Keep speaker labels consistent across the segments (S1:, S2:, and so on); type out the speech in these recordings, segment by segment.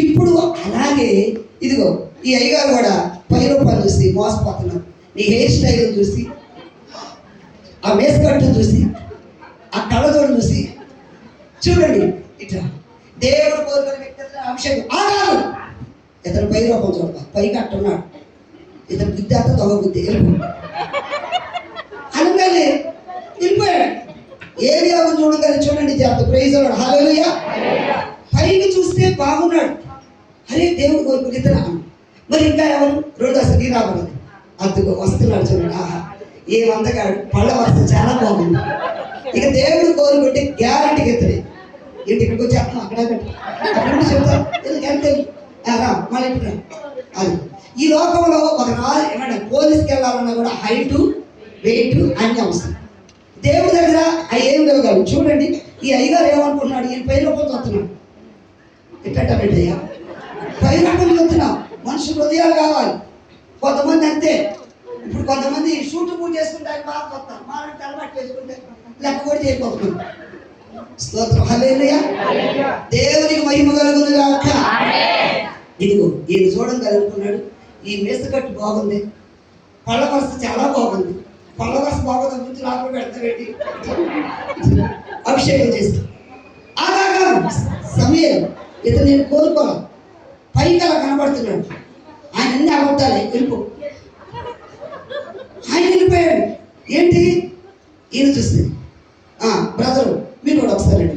S1: ఇప్పుడు అలాగే ఇదిగో ఈ అయ్యగారు కూడా పై రూపాయలు చూసి మోసపోతున్నారు నీ హెయిర్ స్టైల్ చూసి ఆ మేస్కట్టు చూసి ఆ కళ్ళతోడు చూసి చూడండి ఇట్లా. దేవుడు కోరుకునే వ్యక్తి అభిషేకం. ఆగాదు ఇతను పై రూపం చూడక పైకి అట్టున్నాడు ఇతను బుద్ధి అంతా దొంగ బుద్ధి. అనగానే వెళ్ళిపోయాడు. ఏరియా చూడగానే చూడండి జాగ్రత్త. ప్రైజ్ హాలేలుయా పైకి చూస్తే బాగున్నాడు. అరే దేవుడు కోరుకుని ఇతర మరి ఇంకా ఎవరు? రెండు అసలు రాబడింది అందుకు వస్తున్నాడు చూడండి. ఆహా ఏ వందగాడు. పళ్ళ వరుస చాలా బాగుంది. ఇక దేవుడు కోరుకుంటే గ్యారంటీకి ఇతరే ఏంటి ఇక్కడికి వచ్చి అక్కడ అక్కడ అక్కడ చెప్తాం. మళ్ళీ అది. ఈ లోకంలో ఒక రా ఏమంటే పోలీస్కి వెళ్ళాలన్నా కూడా హైట్ వెయిట్ అన్ని అవసరం. దేవుడి దగ్గర అవి ఏం లేవు కాదు చూడండి. ఈ అయ్యగారు ఏమనుకుంటున్నాడు? ఈయన పై పోతున్నాడు వస్తున్నాడు ఎట్టంటే అయ్యా పై రూపంలో వస్తున్నాం మనుషులు హృదయాలు కావాలి. కొంతమంది అంతే. ఇప్పుడు కొంతమంది షూట్ పూజ చేసుకుంటే ఆయన బాగా వస్తారు మాలని తలబట్టి వేసుకుంటే లెక్క కూడా చేయకపోతున్నాం స్తోత్రం. హల్లెలూయా. దేవునికి మహిమ కలుగును గాక ఇదిగో ఈయన చూడడం కలుగుతున్నాడు. ఈ మేసకట్టు బాగుంది. పళ్ళ వరుస చాలా బాగుంది. పళ్ళ వరుస బాగుంది ముందు నాకు పెడతావేంటి అభిషేకం చేస్తా ఆగా సమయం. ఇతను నేను కోరుకోను. పైకి అలా కనబడుతున్నాడు. ఆయన అన్ని అబద్ధాలే. వెళ్ళిపో ఆయన వెళ్ళిపోయాడు ఏంటి? ఈయన చూస్తే. బ్రదరు మీరు కూడా ఒకసారి రండి.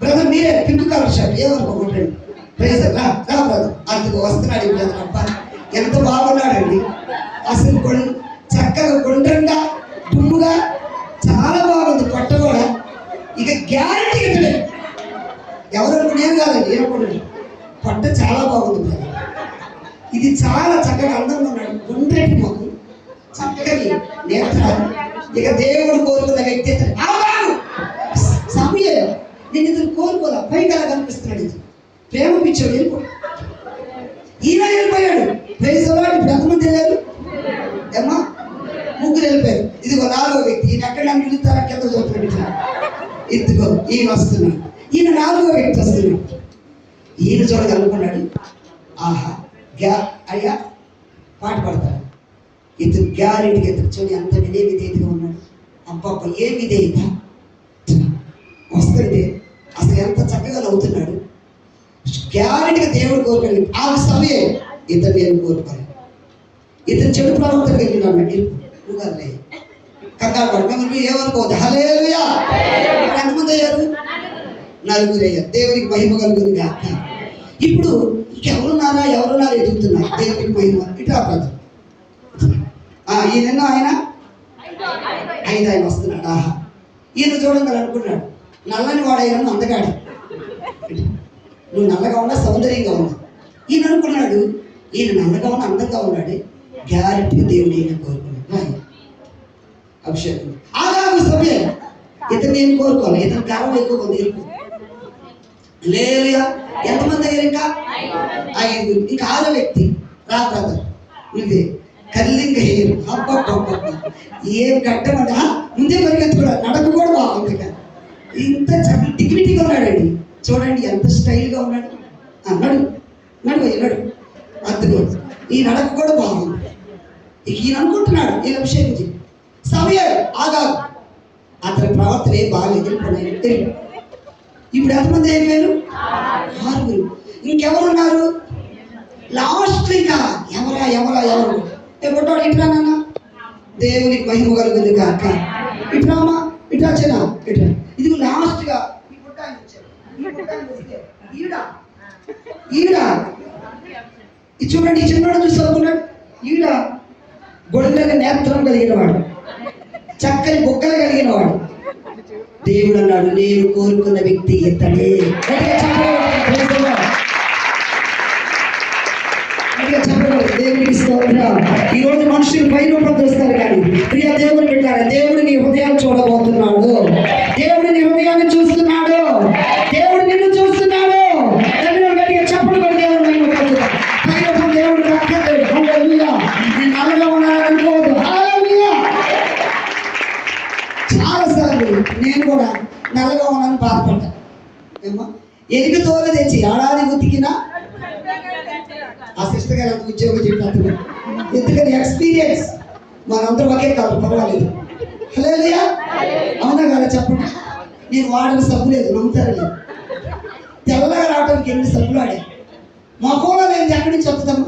S1: బ్రదర్ మీరే పింక్ కలర్ షర్ట్ ఏమనుకోమండి ప్రైజ్ రా రా బ్రదర్ అందుకు వస్తున్నాడు ఈ బ్రదర్ అబ్బా ఎంత బాగున్నాడండి. అసలు కొం చక్కగా గుండ్రంగా దుమ్ముగా చాలా బాగుంది. పొట్ట కూడా. ఇక గ్యారంటీ ఇతడే ఎవరు అనుకునేం కాదండి ఏమనుకోండి పొట్ట చాలా బాగుంది బ్రదర్. ఇది చాలా చక్కగా అందంగా ఉన్నాడు గుండ్రటి మొహం చక్కని నేత్రాలు. ఇక దేవుడు కోరుకున్న వ్యక్తి సమయం. నేను ఇతను కోరుకోదా పైకి అలా కనిపిస్తున్నాడు ఇది. ప్రేమ పిచ్చాడు వెళ్ళిపో. ఈయన వెళ్ళిపోయాడు. ప్రైజ్ వాడు ఇప్పుడు ఎంతమంది వెళ్ళారు ఏమ్మా? ముగ్గురు వెళ్ళిపోయారు. ఇదిగో నాలుగో వ్యక్తి. ఈయన ఎక్కడ నన్ను పిలుస్తారా కింద చూస్తున్నాడు ఇట్లా. ఇదిగో ఈయన వస్తున్నాడు. ఈయన నాలుగో వ్యక్తి వస్తున్నాడు ఈయన చూడగలుగుకున్నాడు ఆహా గ్యా అయ్యా పాట పాడతాడు ఇతను గ్యారెంటీగా ఇతను చూడు ఎంత విధే విధేయతగా ఉన్నాడు. అబ్బబ్బ ఏ విధేయత? వస్తుంటే అసలు ఎంత చక్కగా నవ్వుతున్నాడు. గ్యారెంటీగా దేవుడు కోరుకోండి ఆ సమయం ఇతను నేను కోరుకోను ఇతను చెడు ప్రవర్తన కలిగినాడు నువ్వు కదలే కంగారు పడు. మిమ్మల్ని ఏమనుకోవద్దు. హలేలుయా ఎంతమంది అయ్యారు నలుగురు దేవునికి మహిమ కలుగుని గాక. ఇప్పుడు ఇంకెవరున్నారా? ఎవరున్నారా? ఎదుగుతున్నారు. దేవునికి మహిమ. ఇటు బ్రదర్. ఈయన ఆయన? ఐదు ఆయన వస్తున్నాడు. ఆహా. ఈయన చూడంగా అనుకున్నాడు నల్లని వాడైనా అందగాడు. నువ్వు నల్లగా ఉన్నా సౌందర్యంగా ఉన్నా. ఈయన అనుకున్నాడు ఈయన నల్లగా ఉన్న అందంగా ఉన్నాడు. గ్యారెంటీ దేవుడు ఈయన కోరుకున్నాడు. అభిషేకం. ఆగాగు సమయం. ఇతను నేను కోరుకోవాలి. ఇతను కాలం ఎక్కువ ఉంది లేలుయా ఎంతమంది అయ్యారు ఇంకా? ఐదు ఇంకా ఆరో వ్యక్తి. రా బ్రదర్ ఇదే. కల్లింగ హెయిర్. అబ్బబ్బబ్బబ్బ. ఏం కట్టమంట ముందే పరిగెత్తుకోడా నడక కూడా బాగుంది ఇంత డిగ్నిటీగా ఉన్నాడండి. చూడండి ఎంత స్టైల్గా ఉన్నాడు. నడు. నడు నడు. అద్దుకో. ఈ నడక కూడా బాగుంది ఇక ఈయన అనుకుంటున్నాడు ఈయన అభిషేకం చేయి సమయం అతని ప్రవర్తన ఏ బాగాలేదు వెళ్ళిపోయినాయి ఇప్పుడు ఎంతమంది అయిపోయారు ఆరుగురు. ఇంకెవరున్నారు? లాస్ట్ ఇంకా ఎవరా ఎవరా ఎవరు? ఏ ఇట్లా నాన్న. దేవునికి మహిమ కలుగుంది కాక ఇట్లా అమ్మా ఇట్లా వచ్చేనా ఇట్లా ఇది లాస్ట్గా ఈ ఈడ? ఈడ? చూడండి ఈ చిన్నవాడు చూసి చదువుకున్నాడు ఈడ? గొడవల నేత్రం కలిగిన వాడు చక్కని బొక్కలు కలిగిన వాడు దేవుడు అన్నాడు నేను కోరుకున్న వ్యక్తి ఇతడే ఈ రోజు మనుషులు పై రూపం చూస్తారు కానీ ప్రియ దేవుని పెట్టారు దేవుడు నీ హృదయాన్ని చూడబోతున్నాడు. దేవుడు నీ హృదయాన్ని చూస్తున్నాడు. దేవుడు నిన్ను చూస్తున్నాడు. చెప్పడం దేవుడు మహిమ పై రూపం దేవుడు నేను నల్లగా ఉన్నాననుకోవద్దు. హల్లెలూయా. చాలా సార్లు నేను కూడా నల్లగా ఉన్నాను బాధపడ్డా ఏమ్మా? ఎలుగు తోలు తెచ్చి ఏడాది ఉతికినా ఆ సిస్టర్ గారు అంత ఉద్యోగం చెప్పినట్టు ఎందుకని? ఎక్స్పీరియన్స్ మనందరూ ఒకే కాదు పర్వాలేదు. హలో అవునా కదా? చెప్పండి. నేను వాడిన సబ్బు లేదు నమ్ముతారు లేదు తెల్లగా రావడానికి ఎన్ని సబ్బులు ఆడా మొఖంలో నేను ఎక్కడి నుంచి వస్తాము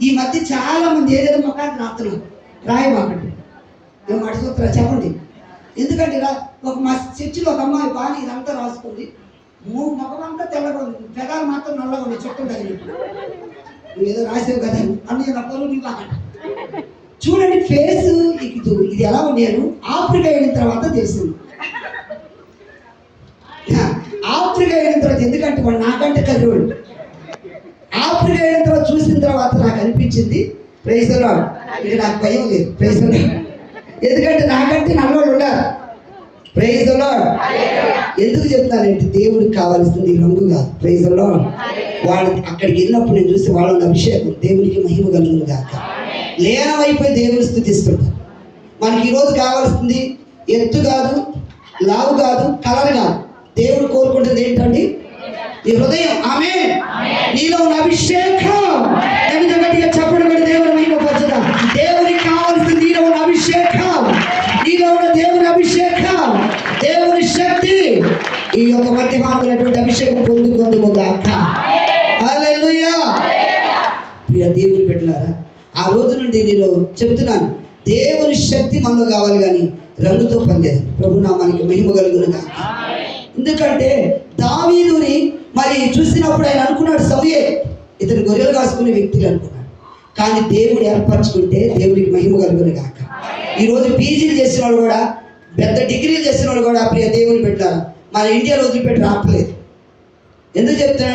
S1: ఈ మధ్య చాలా మంది ఏదైనా మొఖానికి రాస్తున్నారు రాయమాకండి మేము అడుగుతున్నా చెప్పండి. ఎందుకంటే రా ఒక మా చర్చిలో ఒక అమ్మాయి బాగా ఇదంతా రాసుకుంది. మూడు ముఖం అంతా తెల్లగా ఉంది. పెదాలు మాత్రం నల్లగా ఉంది చుట్టం తగినట్టు ఏదో రాసావు కదా. అన్ని నా నీకు చూడండి ఫేస్ ఇది ఇది ఎలా నేను ఆఫ్రికా వెళ్ళిన తర్వాత తెలిసింది. ఆఫ్రికా వెళ్ళిన తర్వాత ఎందుకంటే వాడు నాకంటే కదివాడు ఆఫ్రికా వెళ్ళిన తర్వాత చూసిన తర్వాత నాకు అనిపించింది ప్రైజ్ లాడ్ నాకు భయం లేదు. ప్రైజ్ ఎందుకంటే నాకంటే నల్లవాళ్ళు ప్రైజ్ ఎందుకు చెప్తానంటే దేవుడికి కావాల్సింది ఈ రంగు కాదు. ప్రైజ్ వాళ్ళు అక్కడికి వెళ్ళినప్పుడు నేను చూసి వాళ్ళ అభిషేకం దేవునికి మహిమ కలుగును కాక లీనమైపోయి దేవుని స్థుతిస్తుంటారు. మనకి ఈరోజు కావాల్సింది ఎత్తు కాదు లావు కాదు కలర్ కాదు. దేవుడు కోరుకుంటుంది ఏంటండి? నీ హృదయం. ఆమె నీలో ఉన్న అభిషేకం. గట్టిగా చెప్పడం కూడా యొక్క మధ్య మాత్రమైనటువంటి అభిషేకం పొందు పొందుకుందాక ప్రియ దేవుని పెట్టారా ఆ రోజు నుండి నేను చెప్తున్నాను దేవుని శక్తి మనలో కావాలి కానీ రంగుతో పనిలేదు ప్రభు నామానికి మహిమ కలుగునుగా. ఎందుకంటే దావీదుని మరి చూసినప్పుడు ఆయన అనుకున్నాడు సమయే ఇతను గొర్రెలు కాసుకునే వ్యక్తులు అనుకున్నాడు. కానీ దేవుడు ఏర్పరచుకుంటే దేవుడికి మహిమ కలుగును కాక ఈరోజు పీజీలు చేసిన వాళ్ళు కూడా పెద్ద డిగ్రీలు చేసిన వాళ్ళు కూడా ప్రియ దేవుని పెట్టారు మన ఇండియాలో వదిలిపెట్టి రావట్లేదు ఎందుకు చెప్తున్నా